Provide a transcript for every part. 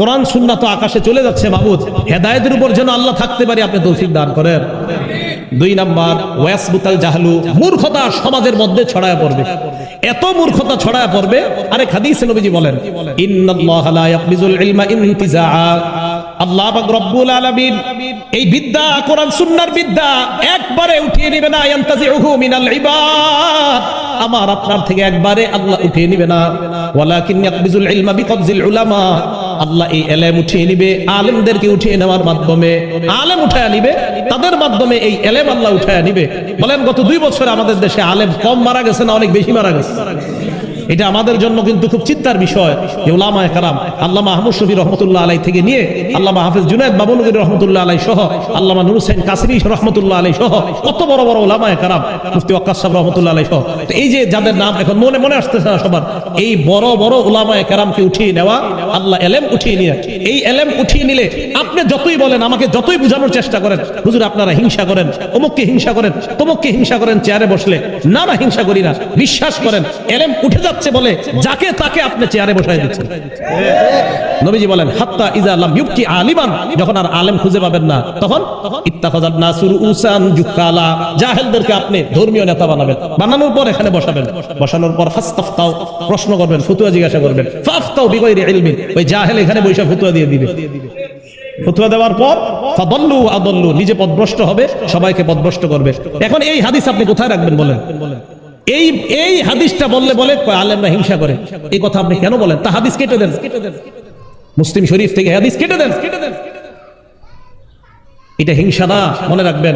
কোরআন সুন্নাহ তো আকাশে চলে যাচ্ছে মাহমুদ হেদায়েতের উপর যেন আল্লাহ থাকতে পারি, আপনি তৌফিক দান করেন। দুই নাম্বার, ওয়াসবুতাল জাহালু, মূর্খতা সমাজের মধ্যে ছড়ায় পড়বে। এত মূর্খতা ছড়ায় পড়বে আরে হাদিসে নবীজি বলেন, ইন্নাল্লাহা লা ইয়াকবিজুল ইলমা ইনতিজাআ। আল্লাহ পাক রব্বুল আলামিন এই বিদ্যা, কোরআন সুন্নাহর বিদ্যা, একবারে উঠিয়ে নেবে না, ইয়ান্তাজিউহু মিনাল ইবাদ। আমার আপনার থেকে একবারে আল্লাহ উঠিয়ে নিবে না। ওয়ালাকিন ইয়াকবিজুল ইলমা বিকবজিল উলামা। আল্লাহ এই এলেম উঠিয়ে নিবে, আলেমদেরকে উঠিয়ে নেওয়ার মাধ্যমে। আলেম উঠায় নিবে, তাদের মাধ্যমে এই এলেম আল্লাহ উঠায় নিবে। বলেন, গত দুই বছরে আমাদের দেশে আলেম কম মারা গেছে না অনেক বেশি মারা গেছে? এটা আমাদের জন্য কিন্তু খুব চিন্তার বিষয় যে ওলামায়ে কারাম আল্লামা আহমদ শফি রহমতুল্লাহ আলাই থেকে নিয়ে আল্লামা হাফিজ জুনায়দ বাবুনগরী রহমতুল্লাহ আলাই সহ, আল্লামা নুর হোসেন কাসরি রহমতুল্লাহ আলাই সহ, কত বড় বড় ওলামায়ে কারাম মুফতি ওয়াক্কাস সাহেব রহমতুল্লাহ আলাই সহ। তো এই যে যাদের নাম এখন মনে মনে আসতেছে না সবার, এই বড় বড় ওলামায়ে কারামকে উঠিয়ে নেওয়া, আল্লাহ এলেম উঠিয়ে নিয়ে, এই এলেম উঠিয়ে নিলে আপনি যতই বলেন, আমাকে যতই বোঝানোর চেষ্টা করেন, হুজুর আপনারা হিংসা করেন, অমুককে হিংসা করেন, তমুককে হিংসা করেন, চেয়ারে বসলে, না না, হিংসা করি না, বিশ্বাস করেন, এলেম উঠে যাচ্ছে বলে, যাকে তাকে আপনি চেয়ারে বসায় দিচ্ছেন। নবীজি বলেন, হাত্তা ইজা লাম ইউবকি আলিমান। যখন আর আলেম খুঁজে পাবেন না, তখন ইত্তাখাযান নাসুর উসান জুকালা। জাহেলদেরকে আপনি ধর্মীয় নেতা বানাবেন। বানানোর পর এখানে বসাবেন। বসানোর পর ফাস্তাফতাও প্রশ্ন করবেন, ফতুয়া জিজ্ঞাসা করবেন। ফাফতাও বিগয়রি ইলমিন। ওই জাহেল এখানে বসে ফতুয়া দিয়ে দিবে। ফতুয়া দেওয়ার পর ফাদল্লু আদল্লু, নিজে পদভ্রষ্ট হবে, সবাইকে পদভ্রষ্ট করবে। এখন এই হাদিস আপনি কোথায় রাখবেন বলেন? এই এই হাদিসটা বললে বলে আলেমরা হিংসা করে। এই কথা আপনি কেন বলেন? তা হাদিস কেটে দেন। মুসলিম শরীফ থেকে হাদিস কেটে দেন। এটা হিংসা না, মনে রাখবেন।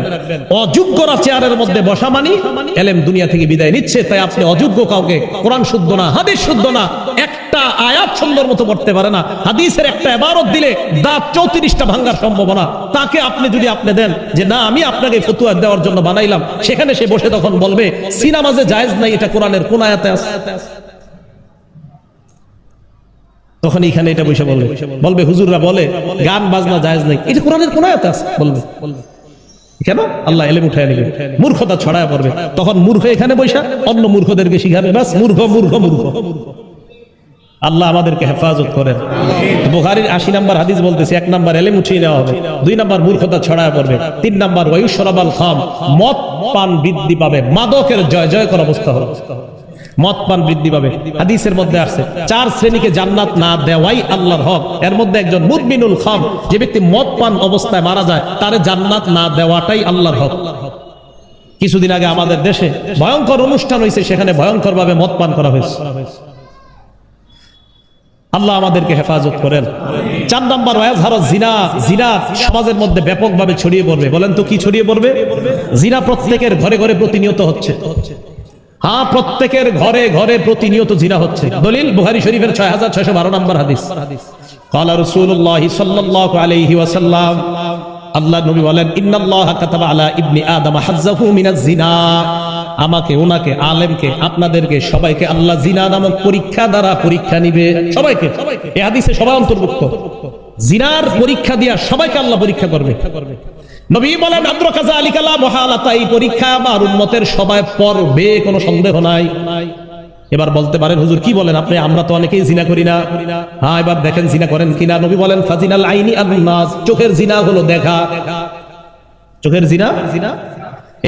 অযোগ্যরা চেয়ারের মধ্যে বসা মানি, এলেম দুনিয়া থেকে বিদায় নিচ্ছে, তাই আপনি অযোগ্য কাউকে কোরআন শুদ্ধ না, হাদিস শুদ্ধ না একটা আয়াত সুন্দর মতো পড়তে পারে না। হাদিসের একটা এবারত দিলে দাঁত চৌত্রিশটা ভাঙ্গার সম্ভাবনা। তাকে আপনি যদি আপনি দেন যে, না, আমি আপনাকে ফতুয়া দেওয়ার জন্য বানাইলাম। সেখানে সে বসে তখন বলবে সিনামাজে জায়েজ নাই, এটা কোরআনের কোন আয়াতে আছে? তখন এখানে এটা বসে বলবে। বলবে, হুজুররা বলে, গান, বাজনা জায়েজ নাই। এটা কোরআনের কোন আয়াতে আছে? বলবে। কেন? আল্লাহ এলেম উঠায় নেবে। মূর্খতা ছড়ায় পড়বে। তখন মূর্খ এখানে বৈশা অন্য মূর্খদেরকে শিখাবে, বাস, মূর্খ মূর্খ মূর্খ। আল্লাহ আমাদেরকে হেফাজত করেন। বুখারীর আশি নাম্বার হাদিস বলতেছে, এক নাম্বার এলেম উঠিয়ে নেওয়া হবে, দুই নাম্বার মূর্খতা ছড়ায় পড়বে, তিন নাম্বার ওয়ুসরাবাল খাম, মদ পান বৃদ্ধি পাবে, মাদকের জয় জয় কর অবস্থা হবে। পান বৃদ্ধি পাবে, হাদিসের মধ্যে আসছে, চার শ্রেণীকে জান্নাত না দেওয়াই আল্লাহর হক। এর মধ্যে একজন মুদমিনুল খাম, যে ব্যক্তি পান অবস্থায় মারা যায়, তারে জান্নাত না দেওয়াটাই আল্লাহর হক। কিছুদিন আগে আমাদের দেশে ভয়ঙ্কর অনুষ্ঠান হয়েছে, সেখানে ভয়ঙ্কর ভাবে মদ পান করা হয়েছে। আল্লাহ আমাদেরকে হেফাজত করেন। চার নাম্বার ওয়াজহার জিনা জিনা সমাজের মধ্যে ব্যাপকভাবে ছড়িয়ে পড়বে। বলেন তো কি ছড়িয়ে পড়বে? জিনা প্রত্যেকের ঘরে ঘরে প্রতিনিয়ত হচ্ছে। হ্যাঁ প্রত্যেকের ঘরে ঘরে প্রতিনিয়ত জিনা হচ্ছে। দলিল বুহারি শরীফের ছয় হাজার ছয়শো বারো নম্বর হাদিস। কালা রসুল্লাহ সাল্লাহ আলহি ওয়াসাল্লাম, আল্লাহ নবী বলেন, ইন্নাল্লাহ কাতাবা আলা ইবনি আদম হাজ্জাহু মিনাজ জিনা আমাকে ওনাকে আলেমকে, আপনাদেরকে, সবাইকে আল্লাহ জিনা নামক পরীক্ষা দ্বারা পরীক্ষা নিবে। সবাইকে এই হাদিসে সবাই অন্তর্ভুক্ত। জিনার পরীক্ষা দিয়া সবাইকে আল্লাহ পরীক্ষা করবে। নবী বলেন পরীক্ষা আমার উন্মতের সবাই পড়বে, কোনো সন্দেহ নাই। এবার বলতে পারেন, হুজুর, কি বলেন আপনি? আমরা তো অনেকেই জিনা করি না। হ্যাঁ এবার দেখেন, জিনা করেন কিনা নবী বলেন, ফাজিনাল আইনি চোখের জিনা হলো দেখা। চোখের জিনা জিনা?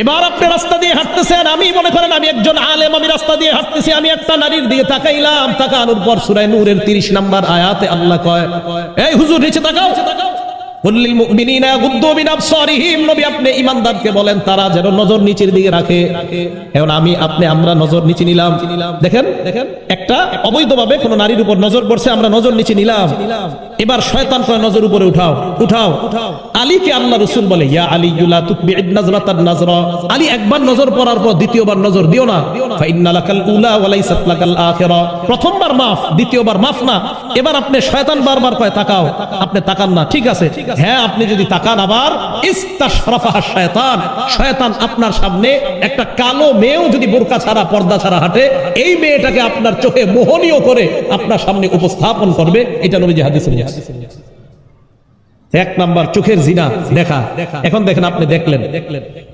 এবার আপনি রাস্তা দিয়ে হাঁটতেছেন, আমি মনে করেন আমি একজন আলেম, আমি রাস্তা দিয়ে হাঁটতেছি, আমি একটা নারীর দিকে তাকাইলাম, তাকানোর পর সুরায় নূরের 30 নাম্বার আয়াতে আল্লাহ কয়, এই হুজুর, নিচে তাকাও। অবৈধভাবে নজর পড়ছে নজর নিচে নিলাম। এবার নজর উপরে উঠাও উঠাও। আল্লাহ বলে, ইয়া একবার নজর পড়ার পর দ্বিতীয়বার নজর দিও না। উলা প্রথমবার মাফ, দ্বিতীয়বার মাফ না। এবার আপনি শয়তান বারবার কয় তাকাও। আপনি তাকান না ঠিক আছে? হ্যাঁ আপনি যদি তাকান আবার ইস্তাশরাফাহা শয়তান। শয়তান আপনার সামনে একটা কালো মেয়েও যদি বোরকা ছাড়া পর্দা ছাড়া হাঁটে এই মেয়েটাকে আপনার চোখে মোহনীয় করে আপনার সামনে উপস্থাপন করবে। এটা নবীজি হাদিসে এক নাম্বার চোখের জিনা দেখা। এখন দেখেন আপনি দেখলেন।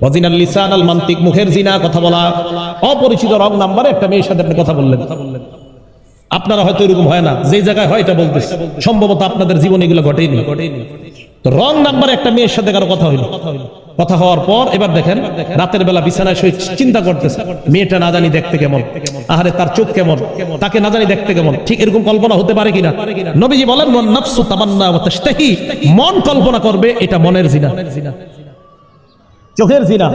ওয়াজিনাল লিসান আল মান্তিক মুখের জিনা কথা বলা। অপরিচিত রং নাম্বারে একটা মেয়ের সাথে আপনি কথা বললেন কথা বললেন। আপনারা হয়তো এরকম হয় না। যে জায়গায় হয় এটা বলতেছে। সম্ভবত আপনাদের জীবনে এগুলো ঘটেনি রং নাম্বার একটা মেয়ের সাথে কারও কথা হইল। কথা হওয়ার পর এবার দেখেন, রাতের বেলা বিছানায় শুয়ে চিন্তা করতেছে, মেয়েটা না জানি দেখতে কেমন, আহারে তার চোখ কেমন, তাকে না জানি দেখতে কেমন, ঠিক এরকম কল্পনা হতে পারে কিনা? নবীজি বলেন "ওয়ান নাফসু তামান্না মন কল্পনা করবে, এটা মনের জিনা। চোখের জিনা।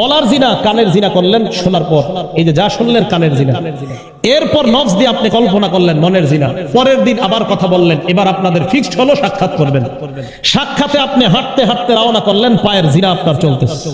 বলার জিনা, কানের জিনা করলেন, শোনার পর। এই যে যা শুনলেন, কানের জিনা। এরপর নফস দিয়ে আপনি কল্পনা করলেন, মনের জিনা। পরের দিন আবার কথা বললেন, এবার আপনাদের ফিক্সড হলো, সাক্ষাৎ করবেন। সাক্ষাতে আপনি হাঁটতে হাঁটতে রওনা করলেন, পায়ের জিনা আপনার চলতেছে।